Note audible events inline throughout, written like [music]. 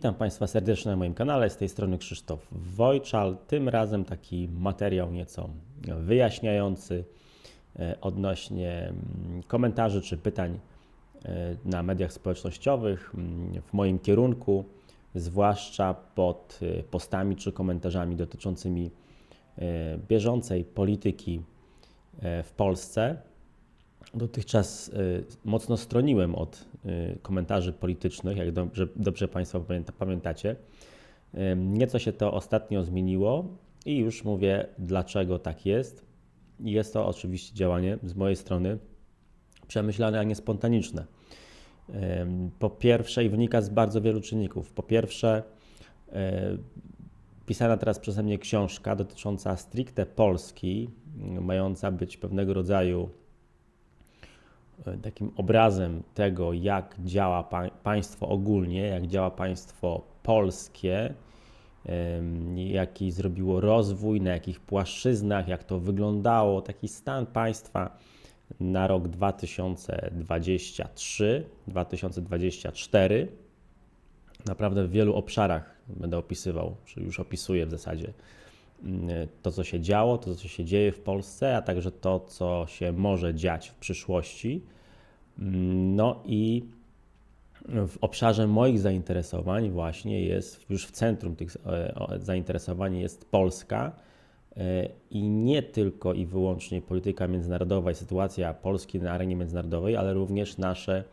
Witam Państwa serdecznie na moim kanale. Z tej strony Krzysztof Wojczal. Tym razem taki materiał nieco wyjaśniający e, odnośnie mm, komentarzy czy pytań e, na mediach społecznościowych mm, w moim kierunku, zwłaszcza pod e, postami czy komentarzami dotyczącymi bieżącej polityki w Polsce. Dotychczas mocno stroniłem od komentarzy politycznych, jak dobrze, dobrze Państwo pamiętacie. Nieco się to ostatnio zmieniło i już mówię, dlaczego tak jest. Jest to oczywiście działanie z mojej strony przemyślane, a nie spontaniczne. Po pierwsze, i wynika z bardzo wielu czynników. Po pierwsze, pisana teraz przeze mnie książka dotycząca stricte Polski, mająca być pewnego rodzaju takim obrazem tego, jak działa państwo ogólnie, jak działa państwo polskie, jaki zrobiło rozwój, na jakich płaszczyznach, jak to wyglądało, taki stan państwa na rok 2023-2024. Naprawdę w wielu obszarach będę opisywał, czy już opisuję w zasadzie to, co się działo, to, co się dzieje w Polsce, a także to, co się może dziać w przyszłości. No i w obszarze moich zainteresowań właśnie jest, już w centrum tych e, zainteresowań jest Polska e, i nie tylko i wyłącznie polityka międzynarodowa i sytuacja Polski na arenie międzynarodowej, ale również nasze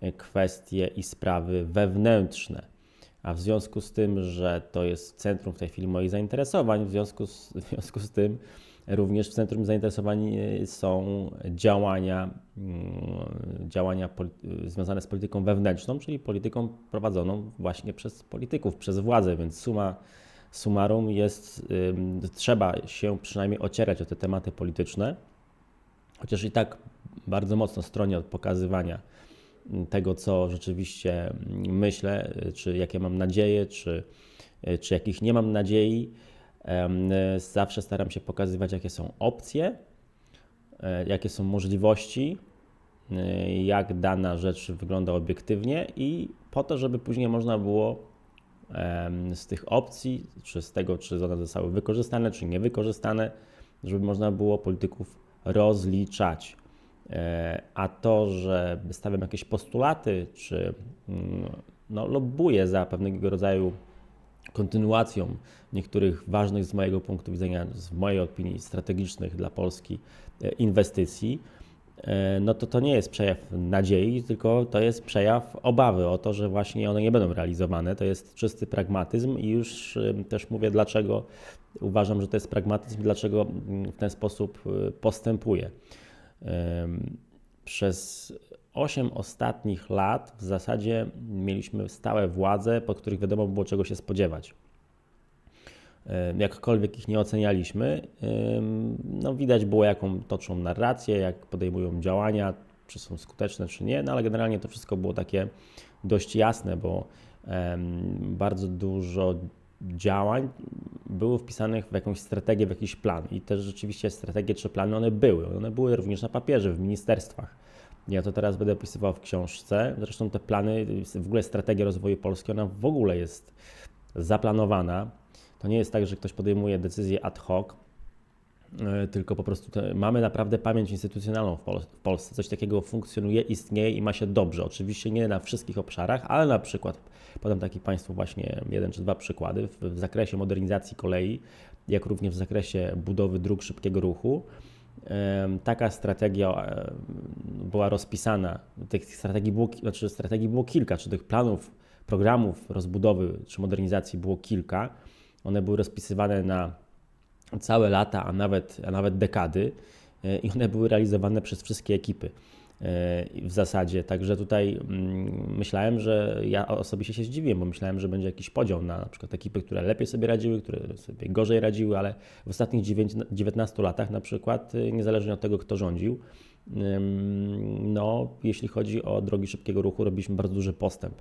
e, kwestie i sprawy wewnętrzne. A w związku z tym, że to jest centrum w tej chwili moich zainteresowań, w związku z, [laughs] w związku z tym Również w centrum zainteresowań e, są działania, mm, działania związane z polityką wewnętrzną, czyli polityką prowadzoną właśnie przez polityków, przez władzę, więc suma summarum jest, trzeba się przynajmniej ocierać o te tematy polityczne, chociaż i tak bardzo mocno stronię od pokazywania tego, co rzeczywiście myślę, czy jakie mam nadzieje, czy, czy jakich nie mam nadziei. Zawsze staram się pokazywać, jakie są opcje, e, jakie są możliwości, e, jak dana rzecz wygląda obiektywnie i po to, żeby później można było z tych opcji, czy z tego, czy one zostały wykorzystane, czy niewykorzystane, żeby można było polityków rozliczać. E, a to, że stawiam jakieś postulaty, czy mm, no, lobbuję za pewnego rodzaju kontynuacją niektórych ważnych z mojego punktu widzenia, z mojej opinii strategicznych dla Polski e, inwestycji, e, no to to nie jest przejaw nadziei, tylko to jest przejaw obawy o to, że właśnie one nie będą realizowane. To jest czysty pragmatyzm i już też mówię, dlaczego uważam, że to jest pragmatyzm, dlaczego mm, w ten sposób postępuję. Przez 8 ostatnich lat w zasadzie mieliśmy stałe władze, po których wiadomo było czego się spodziewać. Jakkolwiek ich nie ocenialiśmy, no widać było jaką toczą narrację, jak podejmują działania, czy są skuteczne, czy nie, no ale generalnie to wszystko było takie dość jasne, bo bardzo dużo działań było wpisanych w jakąś strategię, w jakiś plan i też rzeczywiście strategie czy plany one były. One były również na papierze, w ministerstwach ja to teraz będę opisywał w książce. Zresztą te plany, w ogóle strategia rozwoju Polski, ona w ogóle jest zaplanowana. To nie jest tak, że ktoś podejmuje decyzję ad hoc, tylko po prostu te, mamy naprawdę pamięć instytucjonalną w, Pol w, Polsce. Coś takiego funkcjonuje, istnieje i ma się dobrze. Oczywiście nie na wszystkich obszarach, ale na przykład, podam taki Państwu właśnie jeden czy dwa przykłady, w, w zakresie modernizacji kolei, jak również w zakresie budowy dróg szybkiego ruchu taka strategia była rozpisana. Tych strategii było, znaczy strategii było kilka, czy tych planów, programów rozbudowy czy modernizacji było kilka. One były rozpisywane na całe lata, a nawet, a nawet dekady e, i one były realizowane przez wszystkie ekipy w zasadzie. Także tutaj mm, myślałem, że ja osobiście się zdziwiłem, bo myślałem, że będzie jakiś podział na na przykład ekipy, które lepiej sobie radziły, które sobie gorzej radziły, ale w ostatnich 19 latach na przykład, y, niezależnie od tego, kto rządził, no, jeśli chodzi o drogi szybkiego ruchu, robiliśmy bardzo duży postęp.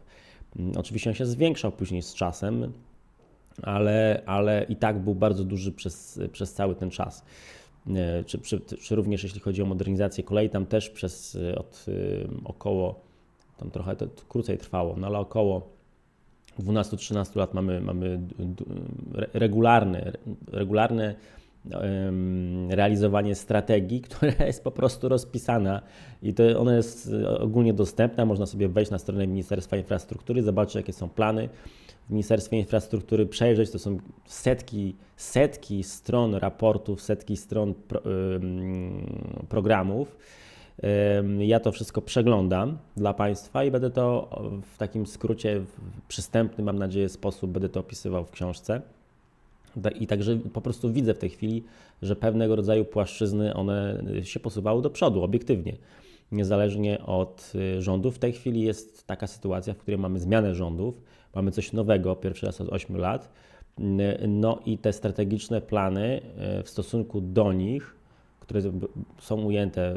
Oczywiście on się zwiększał później z czasem, ale, ale i tak był bardzo duży przez, przez cały ten czas. Czy, czy, czy, również jeśli chodzi o modernizację kolei, tam też przez e, od e, około, tam trochę to krócej trwało, no ale około 12-13 lat mamy, mamy regularne, regularne realizowanie strategii, [laughs] która jest po prostu rozpisana i to ona jest ogólnie dostępna. Można sobie wejść na stronę Ministerstwa Infrastruktury, zobaczyć jakie są plany w Ministerstwie Infrastruktury, przejrzeć. To są setki, setki stron raportów, setki stron pro, programów. Ja to wszystko przeglądam dla Państwa i będę to w takim skrócie, przystępny, mam nadzieję, sposób będę to opisywał w książce. I także po prostu widzę w tej chwili, że pewnego rodzaju płaszczyzny one się posuwały do przodu, obiektywnie. Niezależnie od y, rządów. W tej chwili jest taka sytuacja, w której mamy zmianę rządów, mamy coś nowego, pierwszy raz od 8 lat. No i te strategiczne plany y, w stosunku do nich, które są ujęte,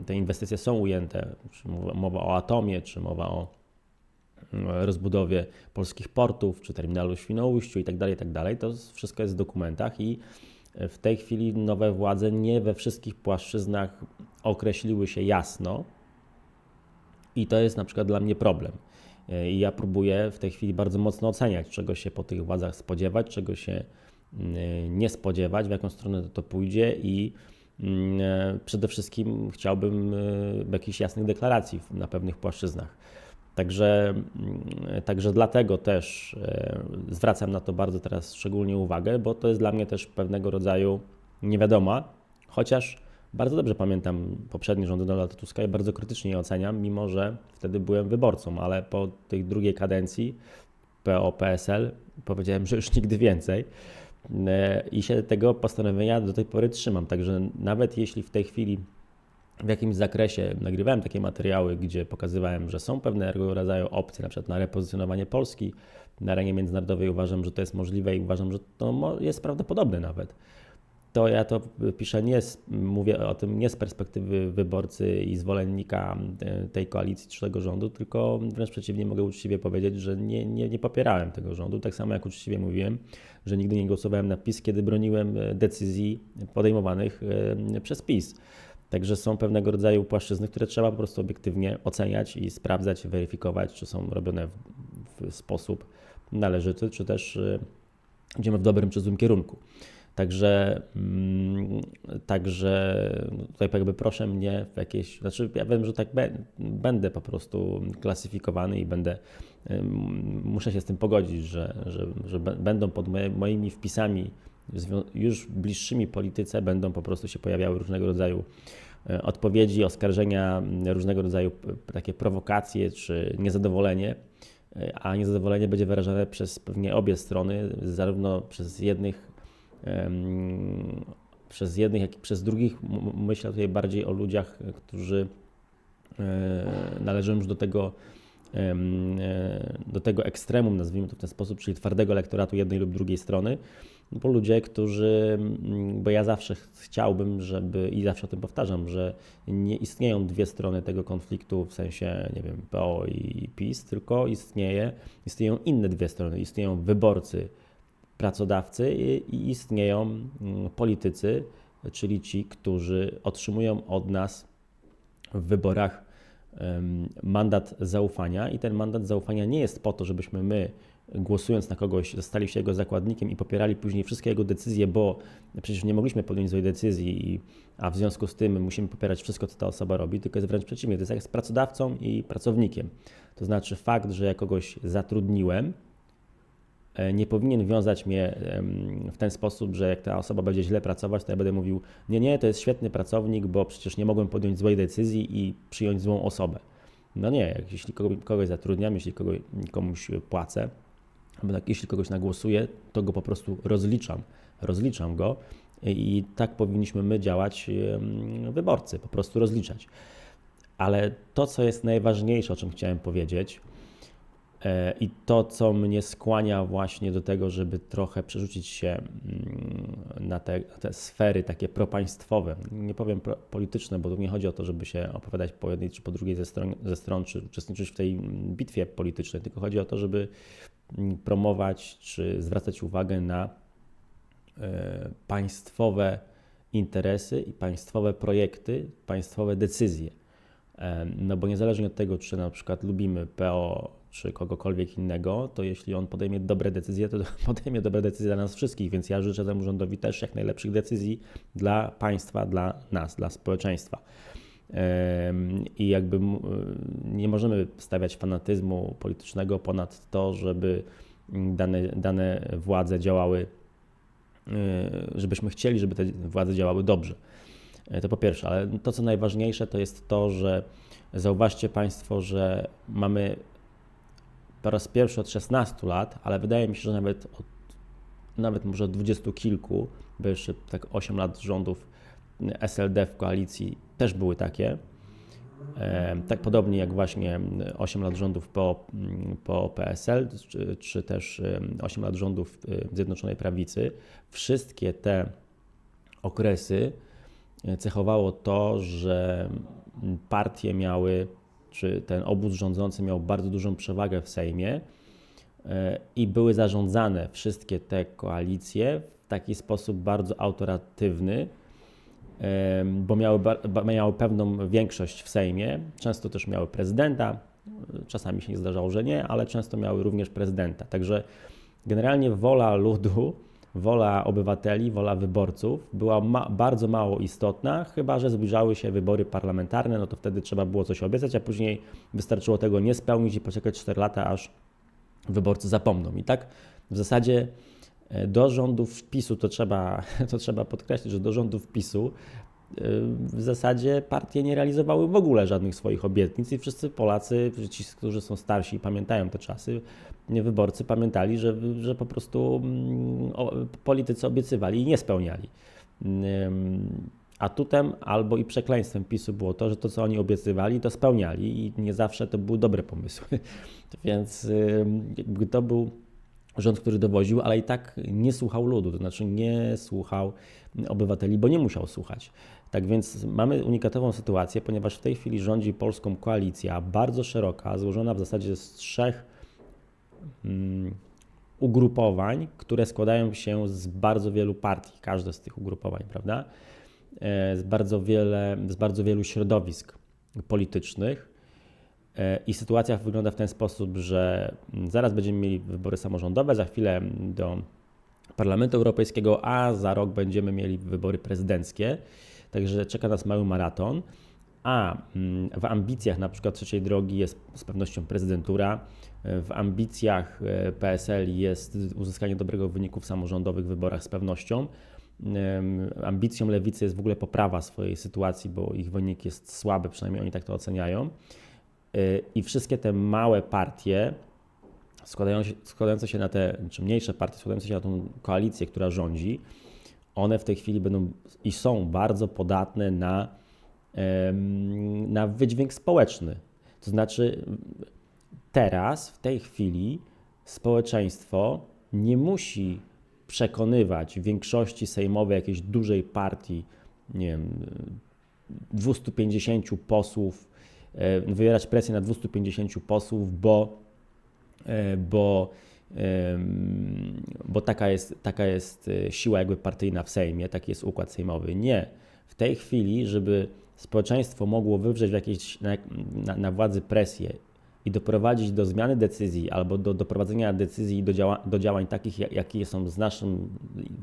y, te inwestycje są ujęte, czy mowa o atomie, czy mowa o rozbudowie polskich portów, czy terminalu Świnoujściu itd., tak itd. Tak to wszystko jest w dokumentach i w tej chwili nowe władze nie we wszystkich płaszczyznach określiły się jasno i to jest na przykład dla mnie problem. I ja próbuję w tej chwili bardzo mocno oceniać, czego się po tych władzach spodziewać, czego się nie spodziewać, w jaką stronę to pójdzie i przede wszystkim chciałbym jakichś jasnych deklaracji na pewnych płaszczyznach. Także, mm, także dlatego też e, zwracam na to bardzo teraz szczególnie uwagę, bo to jest dla mnie też pewnego rodzaju niewiadoma, chociaż bardzo dobrze pamiętam poprzednie rządy Donalda Tuska i bardzo krytycznie je oceniam, mimo że wtedy byłem wyborcą, ale po tej drugiej kadencji PO-PSL powiedziałem, że już nigdy więcej e, i się tego postanowienia do tej pory trzymam. Także nawet jeśli w tej chwili w jakimś zakresie nagrywałem takie materiały, gdzie pokazywałem, że są pewnego rodzaju opcje, na przykład na repozycjonowanie Polski na arenie międzynarodowej. Uważam, że to jest możliwe i uważam, że to jest prawdopodobne nawet. To ja to piszę nie, z, mówię o tym nie z perspektywy wyborcy i zwolennika e, tej koalicji czy tego rządu, tylko wręcz przeciwnie mogę uczciwie powiedzieć, że nie, nie, nie popierałem tego rządu. Tak samo jak uczciwie mówiłem, że nigdy nie głosowałem na PiS, kiedy broniłem e, decyzji podejmowanych e, przez PiS. Także są pewnego rodzaju płaszczyzny, które trzeba po prostu obiektywnie oceniać i sprawdzać, weryfikować, czy są robione w, w sposób należyty, czy też y, idziemy w dobrym czy złym kierunku. Także, mm, także tutaj jakby proszę mnie w jakieś, znaczy ja wiem, że tak be, będę po prostu klasyfikowany i będę, muszę się z tym pogodzić, że, że, że będą pod moimi wpisami już bliższymi polityce będą po prostu się pojawiały różnego rodzaju e, odpowiedzi, oskarżenia, różnego rodzaju takie prowokacje czy niezadowolenie, e, a niezadowolenie będzie wyrażane przez pewnie obie strony, zarówno przez jednych, przez jednych, jak i przez drugich. Myślę tutaj bardziej o ludziach, którzy e, należą już do tego do tego ekstremum, nazwijmy to w ten sposób, czyli twardego elektoratu jednej lub drugiej strony, bo ludzie, którzy, bo ja zawsze chciałbym, żeby i zawsze o tym powtarzam, że nie istnieją dwie strony tego konfliktu w sensie, nie wiem, PO i PiS, tylko istnieje, istnieją inne dwie strony. Istnieją wyborcy, pracodawcy i istnieją politycy, czyli ci, którzy otrzymują od nas w wyborach mandat zaufania i ten mandat zaufania nie jest po to, żebyśmy my głosując na kogoś, zostali się jego zakładnikiem i popierali później wszystkie jego decyzje, bo przecież nie mogliśmy podjąć złej decyzji, i, a w związku z tym musimy popierać wszystko, co ta osoba robi, tylko jest wręcz przeciwnie. To jest jak z pracodawcą i pracownikiem. To znaczy fakt, że ja kogoś zatrudniłem, nie powinien wiązać mnie w ten sposób, że jak ta osoba będzie źle pracować, to ja będę mówił, nie, nie, to jest świetny pracownik, bo przecież nie mogłem podjąć złej decyzji i przyjąć złą osobę. No nie, jeśli kogoś zatrudniam, jeśli kogoś, komuś płacę, tak, jeśli kogoś nagłosuję, to go po prostu rozliczam. Rozliczam go i tak powinniśmy my działać, wyborcy, po prostu rozliczać. Ale to, co jest najważniejsze, o czym chciałem powiedzieć, e, i to, co mnie skłania właśnie do tego, żeby trochę przerzucić się mm, na te, te sfery takie propaństwowe, nie powiem pro, polityczne, bo tu nie chodzi o to, żeby się opowiadać po jednej czy po drugiej ze stron, ze stron czy uczestniczyć w tej bitwie politycznej, tylko chodzi o to, żeby promować czy zwracać uwagę na e, państwowe interesy i państwowe projekty, państwowe decyzje. E, no bo niezależnie od tego, czy na przykład lubimy PO czy kogokolwiek innego, to jeśli on podejmie dobre decyzje, to [laughs] podejmie dobre decyzje dla nas wszystkich, więc ja życzę temu rządowi też jak najlepszych decyzji dla państwa, dla nas, dla społeczeństwa. I jakby nie możemy stawiać fanatyzmu politycznego ponad to, żeby dane, dane władze działały, e, żebyśmy chcieli, żeby te władze działały dobrze. E, to po pierwsze, ale to co najważniejsze to jest to, że zauważcie Państwo, że mamy po raz pierwszy od 16 lat, ale wydaje mi się, że nawet od, nawet może od dwudziestu kilku, bo jeszcze tak 8 lat rządów SLD w koalicji też były takie. E, tak podobnie jak właśnie 8 lat rządów po, po PSL, czy, czy też 8 lat rządów Zjednoczonej Prawicy. Wszystkie te okresy cechowało to, że partie miały, czy ten obóz rządzący miał bardzo dużą przewagę w Sejmie e, i były zarządzane wszystkie te koalicje w taki sposób bardzo autoratywny, e, bo miały, miały pewną większość w Sejmie, często też miały prezydenta, czasami się nie zdarzało, że nie, ale często miały również prezydenta. Także generalnie wola ludu wola obywateli, wola wyborców była ma bardzo mało istotna, chyba że zbliżały się wybory parlamentarne, no to wtedy trzeba było coś obiecać, a później wystarczyło tego nie spełnić i poczekać 4 lata, aż wyborcy zapomną. I tak w zasadzie e, do rządów PiSu, to trzeba, [laughs] to trzeba podkreślić, że do rządów PiSu w zasadzie partie nie realizowały w ogóle żadnych swoich obietnic i wszyscy Polacy, ci, którzy są starsi i pamiętają te czasy, wyborcy pamiętali, że, że po prostu mm, politycy obiecywali i nie spełniali. Atutem albo i przekleństwem PiSu było to, że to, co oni obiecywali, to spełniali i nie zawsze to były dobre pomysły. [laughs] Więc to był rząd, który dowoził, ale i tak nie słuchał ludu, to znaczy nie słuchał obywateli, bo nie musiał słuchać. Tak więc mamy unikatową sytuację, ponieważ w tej chwili rządzi polską koalicja bardzo szeroka, złożona w zasadzie z trzech ugrupowań, które składają się z bardzo wielu partii, każde z tych ugrupowań, prawda? E, z bardzo, wiele, z bardzo wielu środowisk politycznych. E, I sytuacja wygląda w ten sposób, że zaraz będziemy mieli wybory samorządowe, za chwilę do Parlamentu Europejskiego, a za rok będziemy mieli wybory prezydenckie. Także czeka nas mały maraton. A mm, w ambicjach na przykład trzeciej drogi jest z pewnością prezydentura. W ambicjach e, PSL jest uzyskanie dobrego wyniku w samorządowych wyborach z pewnością. Ambicją lewicy jest w ogóle poprawa swojej sytuacji, bo ich wynik jest słaby, przynajmniej oni tak to oceniają. E, I wszystkie te małe partie, składające się na te, czy mniejsze partie, składające się na tą koalicję, która rządzi, one w tej chwili będą i są bardzo podatne na, na wydźwięk społeczny. To znaczy, teraz, w tej chwili, społeczeństwo nie musi przekonywać większości sejmowej jakiejś dużej partii, nie wiem, 250 posłów, wywierać presję na 250 posłów, bo, e, bo bo taka jest, taka jest e, siła jakby partyjna w Sejmie, taki jest układ sejmowy. Nie. W tej chwili, żeby społeczeństwo mogło wywrzeć jakiejś, na, na, na władzy presję i doprowadzić do zmiany decyzji albo do doprowadzenia decyzji do, działa, do działań takich, jakie są z naszym,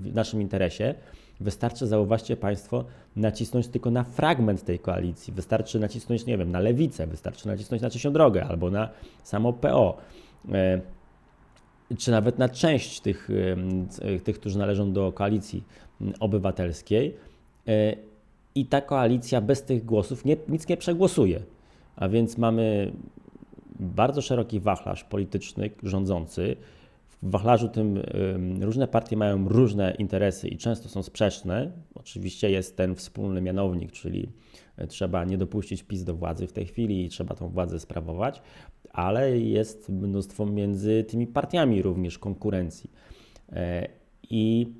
w naszym interesie, wystarczy, zauważcie Państwo, nacisnąć tylko na fragment tej koalicji. Wystarczy nacisnąć, nie wiem, na lewicę, wystarczy nacisnąć na trzecią drogę albo na samo PO. E, czy nawet na część tych, tych którzy należą do koalicji obywatelskiej. I ta koalicja bez tych głosów nie, nic nie przegłosuje. A więc mamy bardzo szeroki wachlarz polityczny rządzący. W wachlarzu tym różne partie mają różne interesy i często są sprzeczne. Oczywiście jest ten wspólny mianownik, czyli trzeba nie dopuścić PiS do władzy w tej chwili i trzeba tą władzę sprawować, ale jest mnóstwo między tymi partiami również konkurencji. E, I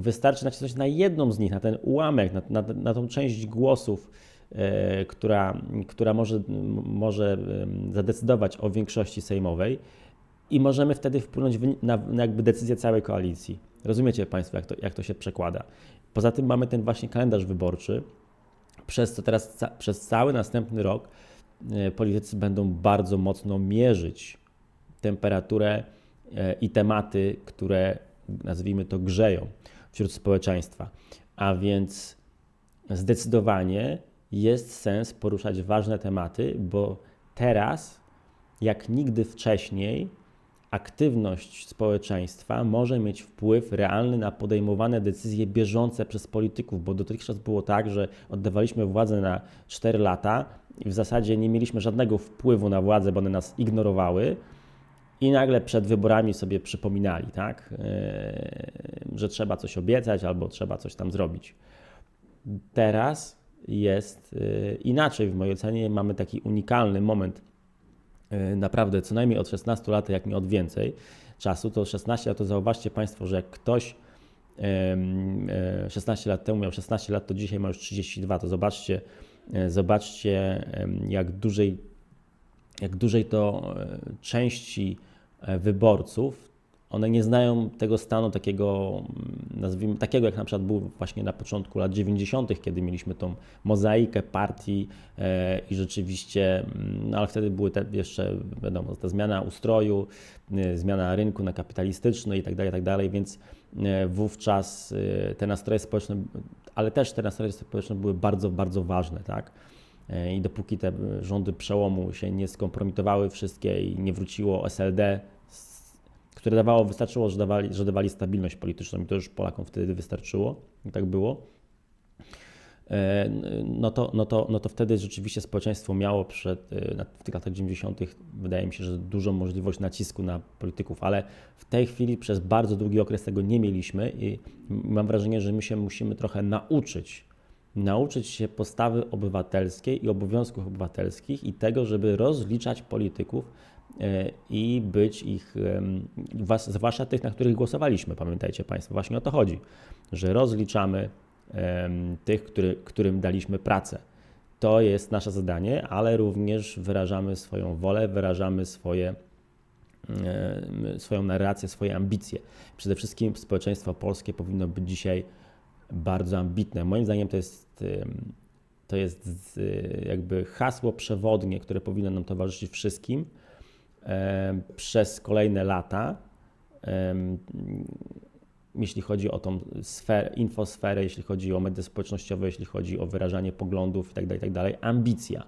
wystarczy nacisnąć na jedną z nich, na ten ułamek, na, na, na tą część głosów, e, która, która może, może zadecydować o większości sejmowej i możemy wtedy wpłynąć na, na jakby decyzję całej koalicji. Rozumiecie Państwo, jak to, jak to się przekłada. Poza tym mamy ten właśnie kalendarz wyborczy, przez co teraz ca przez cały następny rok E, politycy będą bardzo mocno mierzyć temperaturę i tematy, które nazwijmy to grzeją wśród społeczeństwa. A więc zdecydowanie jest sens poruszać ważne tematy, bo teraz, jak nigdy wcześniej, aktywność społeczeństwa może mieć wpływ realny na podejmowane decyzje bieżące przez polityków, bo dotychczas było tak, że oddawaliśmy władzę na 4 lata i w zasadzie nie mieliśmy żadnego wpływu na władzę, bo one nas ignorowały i nagle przed wyborami sobie przypominali, tak, yy, że trzeba coś obiecać albo trzeba coś tam zrobić. Teraz jest yy, inaczej w mojej ocenie. Mamy taki unikalny moment, yy, naprawdę co najmniej od 16 lat, jak nie od więcej czasu. To 16 lat, to zauważcie Państwo, że jak ktoś 16 lat temu miał 16 lat, to dzisiaj ma już 32. To zobaczcie, zobaczcie jak dużej, jak dużej to części E, wyborców, one nie znają tego stanu takiego, mm, nazwijmy, takiego jak na przykład był właśnie na początku lat 90., kiedy mieliśmy tą mozaikę partii e, i rzeczywiście, mm, no ale wtedy były te jeszcze, wiadomo, ta zmiana ustroju, e, zmiana rynku na kapitalistyczny i tak dalej, tak dalej, więc wówczas te nastroje społeczne, ale też te nastroje społeczne były bardzo, bardzo ważne, tak? E, I dopóki te rządy przełomu się nie skompromitowały wszystkie i nie wróciło SLD, które dawało, wystarczyło, że dawali, że dawali stabilność polityczną i to już Polakom wtedy wystarczyło i tak było, e, no to, no to, no to wtedy rzeczywiście społeczeństwo miało przed, e, w tych latach 90., wydaje mi się, że dużą możliwość nacisku na polityków, ale w tej chwili przez bardzo długi okres tego nie mieliśmy i mam wrażenie, że my się musimy trochę nauczyć nauczyć się postawy obywatelskiej i obowiązków obywatelskich i tego, żeby rozliczać polityków e, i być ich, zwłaszcza tych, na których głosowaliśmy, pamiętajcie Państwo, właśnie o to chodzi, że rozliczamy tych, który, którym daliśmy pracę. To jest nasze zadanie, ale również wyrażamy swoją wolę, wyrażamy swoje, swoją narrację, swoje ambicje. Przede wszystkim społeczeństwo polskie powinno być dzisiaj bardzo ambitne. Moim zdaniem to jest, to jest jakby hasło przewodnie, które powinno nam towarzyszyć wszystkim przez kolejne lata, jeśli chodzi o tą sferę, infosferę, jeśli chodzi o media społecznościowe, jeśli chodzi o wyrażanie poglądów itd., tak itd. Tak Ambicja.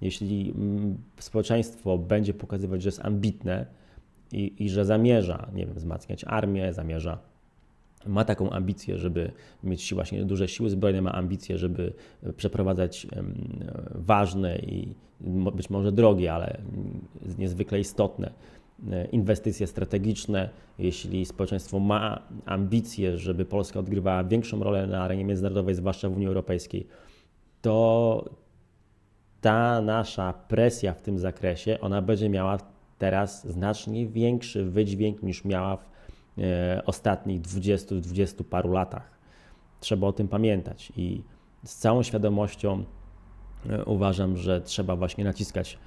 Jeśli mm, społeczeństwo będzie pokazywać, że jest ambitne i, i że zamierza, nie wiem, wzmacniać armię, zamierza ma taką ambicję, żeby mieć właśnie duże siły zbrojne, ma ambicję, żeby przeprowadzać ważne i być może drogie, ale niezwykle istotne e, inwestycje strategiczne, jeśli społeczeństwo ma ambicje, żeby Polska odgrywała większą rolę na arenie międzynarodowej, zwłaszcza w Unii Europejskiej, to ta nasza presja w tym zakresie, ona będzie miała teraz znacznie większy wydźwięk niż miała w E, ostatnich 20-20 paru latach. Trzeba o tym pamiętać i z całą świadomością e, uważam, że trzeba właśnie naciskać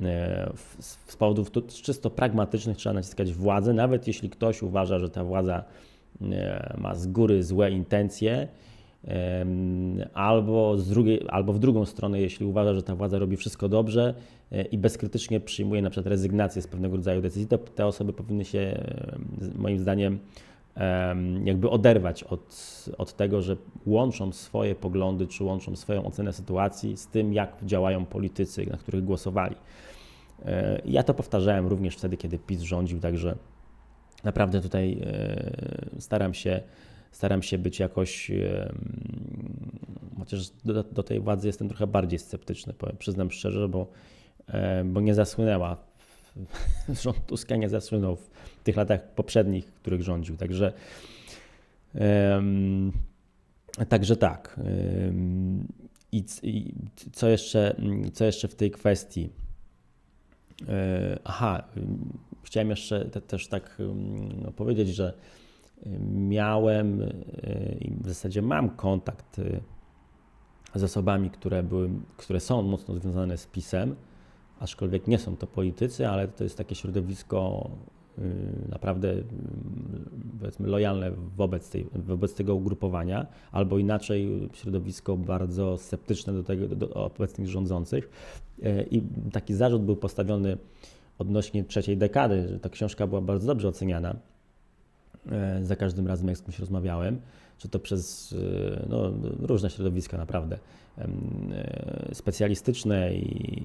e, z powodów czysto pragmatycznych trzeba naciskać władzę, nawet jeśli ktoś uważa, że ta władza ma z góry złe intencje, albo, z drugiej, albo w drugą stronę, jeśli uważa, że ta władza robi wszystko dobrze e, i bezkrytycznie przyjmuje na przykład rezygnację z pewnego rodzaju decyzji, to te osoby powinny się moim zdaniem jakby oderwać od, od tego, że łączą swoje poglądy czy łączą swoją ocenę sytuacji z tym, jak działają politycy, na których głosowali. E, ja to powtarzałem również wtedy, kiedy PiS rządził, także naprawdę tutaj e, staram się staram się być jakoś, chociaż do, do tej władzy jestem trochę bardziej sceptyczny, powiem, przyznam szczerze, bo, bo nie zasłynęła, [laughs] rząd Tuska nie zasłynął w tych latach poprzednich, w których rządził, także Także tak. I, I, co, jeszcze, co jeszcze w tej kwestii? E, aha, chciałem jeszcze te, też tak no, powiedzieć, że miałem y, i w zasadzie mam kontakt y, z osobami, które, były, które są mocno związane z PiSem, aczkolwiek nie są to politycy, ale to jest takie środowisko y, naprawdę powiedzmy lojalne wobec, tej, wobec tego ugrupowania, albo inaczej środowisko bardzo sceptyczne do, tego, do obecnych rządzących. I taki zarzut był postawiony odnośnie trzeciej dekady, że ta książka była bardzo dobrze oceniana e, za każdym razem, jak z kimś rozmawiałem, czy to przez e, no, różne środowiska naprawdę specjalistyczne i,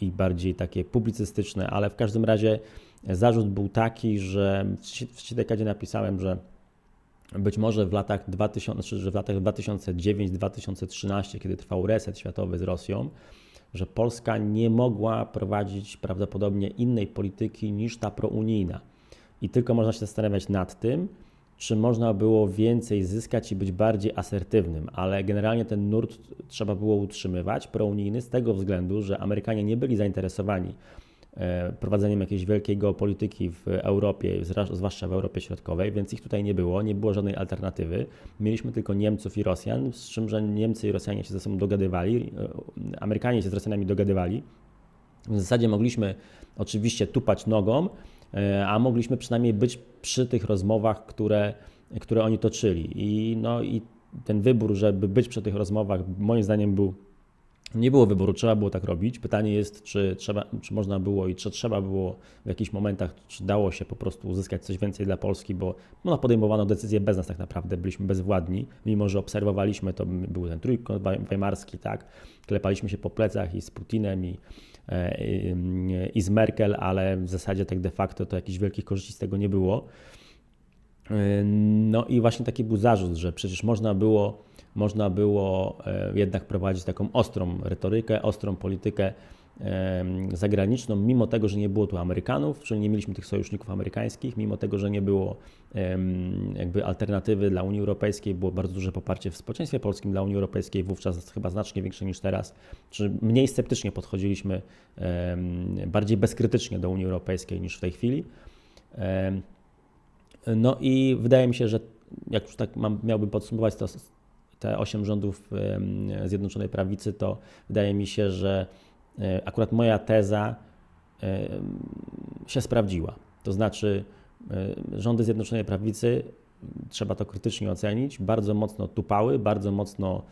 i bardziej takie publicystyczne, ale w każdym razie zarzut był taki, że w trzeciej dekadzie napisałem, że być może w latach 2000, znaczy, że w latach 2009-2013, kiedy trwał reset światowy z Rosją, że Polska nie mogła prowadzić prawdopodobnie innej polityki niż ta prounijna. I tylko można się zastanawiać nad tym, czy można było więcej zyskać i być bardziej asertywnym, ale generalnie ten nurt trzeba było utrzymywać, prounijny, z tego względu, że Amerykanie nie byli zainteresowani E, prowadzeniem jakiejś wielkiej geopolityki w Europie, zwłaszcza w Europie Środkowej, więc ich tutaj nie było, nie było żadnej alternatywy. Mieliśmy tylko Niemców i Rosjan, z czym, że Niemcy i Rosjanie się ze sobą dogadywali, e, Amerykanie się z Rosjanami dogadywali. W zasadzie mogliśmy oczywiście tupać nogą, a mogliśmy przynajmniej być przy tych rozmowach, które, które oni toczyli. I, no, I ten wybór, żeby być przy tych rozmowach, moim zdaniem był nie było wyboru, trzeba było tak robić. Pytanie jest, czy, trzeba, czy można było i czy trzeba było w jakichś momentach, czy dało się po prostu uzyskać coś więcej dla Polski, bo no, podejmowano decyzje bez nas tak naprawdę, byliśmy bezwładni, mimo że obserwowaliśmy, to był ten trójkąt weimarski, tak, klepaliśmy się po plecach i z Putinem i, e, i, i z Merkel, ale w zasadzie tak de facto to jakichś wielkich korzyści z tego nie było. E, no i właśnie taki był zarzut, że przecież można było można było e, jednak prowadzić taką ostrą retorykę, ostrą politykę zagraniczną, mimo tego, że nie było tu Amerykanów, czyli nie mieliśmy tych sojuszników amerykańskich, mimo tego, że nie było jakby alternatywy dla Unii Europejskiej, było bardzo duże poparcie w społeczeństwie polskim dla Unii Europejskiej, wówczas chyba znacznie większe niż teraz, czy mniej sceptycznie podchodziliśmy, bardziej bezkrytycznie do Unii Europejskiej niż w tej chwili. No i wydaje mi się, że jak już tak mam, miałbym podsumować to te osiem rządów Zjednoczonej Prawicy, to wydaje mi się, że akurat moja teza się sprawdziła. To znaczy, e, rządy Zjednoczonej Prawicy, trzeba to krytycznie ocenić, bardzo mocno tupały, bardzo mocno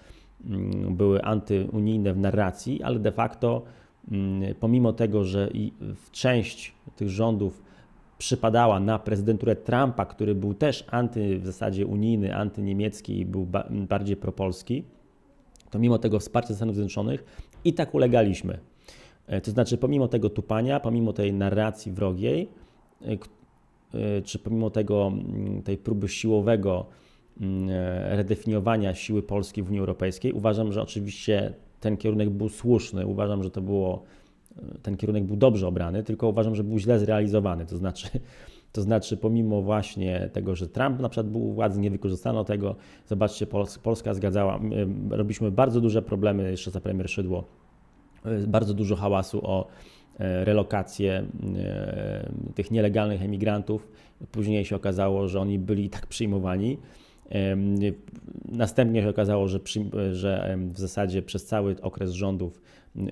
mm, były antyunijne w narracji, ale de facto, mm, pomimo tego, że w część tych rządów przypadała na prezydenturę Trumpa, który był też anty w zasadzie unijny, antyniemiecki i był ba bardziej propolski, to mimo tego wsparcia Stanów Zjednoczonych i tak ulegaliśmy. E, to znaczy, pomimo tego tupania, pomimo tej narracji wrogiej, e, e, czy pomimo tego, tej próby siłowego redefiniowania siły Polski w Unii Europejskiej, uważam, że oczywiście ten kierunek był słuszny. Uważam, że to było ten kierunek był dobrze obrany, tylko uważam, że był źle zrealizowany. To znaczy, [laughs] to znaczy pomimo właśnie tego, że Trump na przykład był u władzy, nie wykorzystano tego. Zobaczcie, Polska zgadzała, robiliśmy bardzo duże problemy jeszcze za premier Szydło, bardzo dużo hałasu o e, relokację e, tych nielegalnych emigrantów. Później się okazało, że oni byli tak przyjmowani. Następnie się okazało, że, że w zasadzie przez cały okres rządów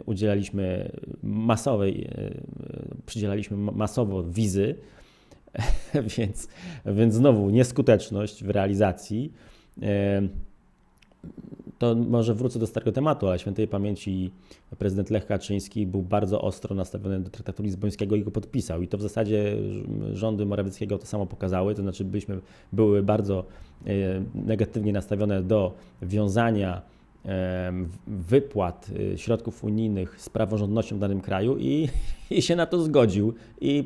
udzielaliśmy masowej, e, przydzielaliśmy masowo wizy, [laughs] więc, więc znowu nieskuteczność w realizacji. E, to może wrócę do starego tematu, ale świętej pamięci prezydent Lech Kaczyński był bardzo ostro nastawiony do traktatu lizbońskiego i go podpisał. I to w zasadzie rządy Morawieckiego to samo pokazały, to znaczy byliśmy, były bardzo e, negatywnie nastawione do wiązania wypłat y, środków unijnych z praworządnością w danym kraju i, i się na to zgodził. I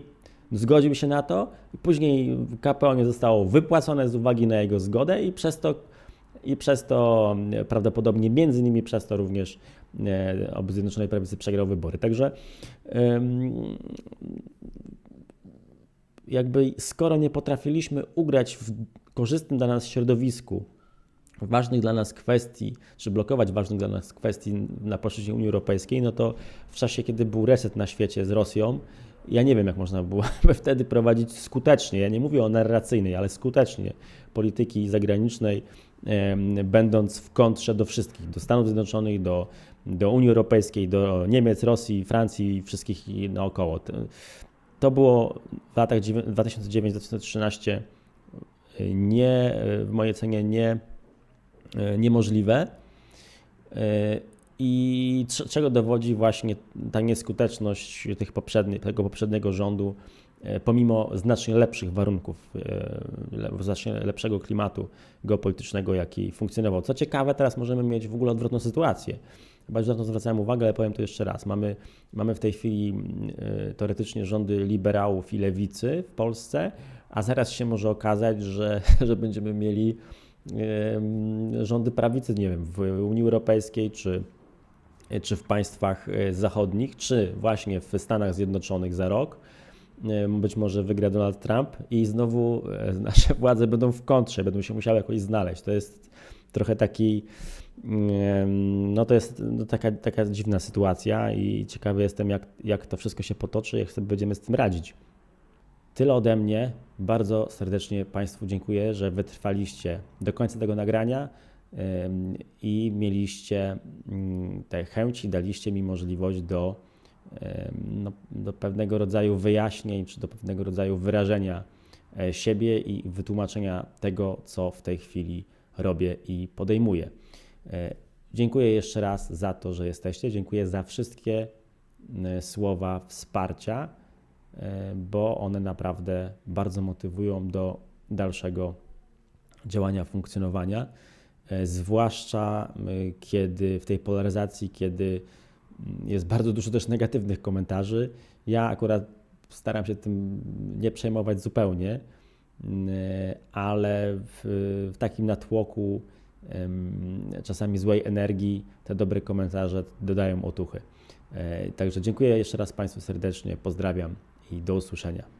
zgodził się na to, później KPO nie zostało wypłacone z uwagi na jego zgodę i przez to, i przez to prawdopodobnie między innymi przez to również e, oby Zjednoczonej Prawicy przegrał wybory. Także jakby skoro nie potrafiliśmy ugrać w korzystnym dla nas środowisku ważnych dla nas kwestii, czy blokować ważnych dla nas kwestii na płaszczyźnie Unii Europejskiej, no to w czasie, kiedy był reset na świecie z Rosją, ja nie wiem, jak można było [laughs] wtedy prowadzić skutecznie, ja nie mówię o narracyjnej, ale skutecznie polityki zagranicznej, będąc w kontrze do wszystkich, do Stanów Zjednoczonych, do, do Unii Europejskiej, do Niemiec, Rosji, Francji i wszystkich naokoło. To było w latach 2009-2013 nie, w mojej ocenie, nie E, niemożliwe. I czego dowodzi właśnie ta nieskuteczność tych poprzedni, tego poprzedniego rządu, e, pomimo znacznie lepszych warunków, e, znacznie lepszego klimatu geopolitycznego, jaki funkcjonował. Co ciekawe, teraz możemy mieć w ogóle odwrotną sytuację. Że na to zwracałem uwagę, ale powiem to jeszcze raz. Mamy, mamy w tej chwili e, teoretycznie rządy liberałów i lewicy w Polsce, a zaraz się może okazać, że, [laughs] że będziemy mieli rządy prawicy, nie wiem, w Unii Europejskiej czy, czy w państwach e, zachodnich, czy właśnie w Stanach Zjednoczonych za rok. Em, Być może wygra Donald Trump i znowu e, [laughs] nasze władze będą w kontrze, będą się musiały jakoś znaleźć. To jest trochę taki, no to jest no taka, taka dziwna sytuacja i ciekawy jestem, jak, jak to wszystko się potoczy, jak sobie będziemy z tym radzić. Tyle ode mnie. Bardzo serdecznie Państwu dziękuję, że wytrwaliście do końca tego nagrania i mieliście mm, te chęci, daliście mi możliwość do, no, do pewnego rodzaju wyjaśnień, czy do pewnego rodzaju wyrażenia e, siebie i wytłumaczenia tego, co w tej chwili robię i podejmuję. E, Dziękuję jeszcze raz za to, że jesteście. Dziękuję za wszystkie słowa wsparcia e, bo one naprawdę bardzo motywują do dalszego działania, funkcjonowania, zwłaszcza m, kiedy w tej polaryzacji, kiedy mm, jest bardzo dużo też negatywnych komentarzy. Ja akurat staram się tym nie przejmować zupełnie, mm, ale w, w takim natłoku czasami złej energii te dobre komentarze dodają otuchy. E, Także dziękuję jeszcze raz Państwu serdecznie, pozdrawiam i do usłyszenia.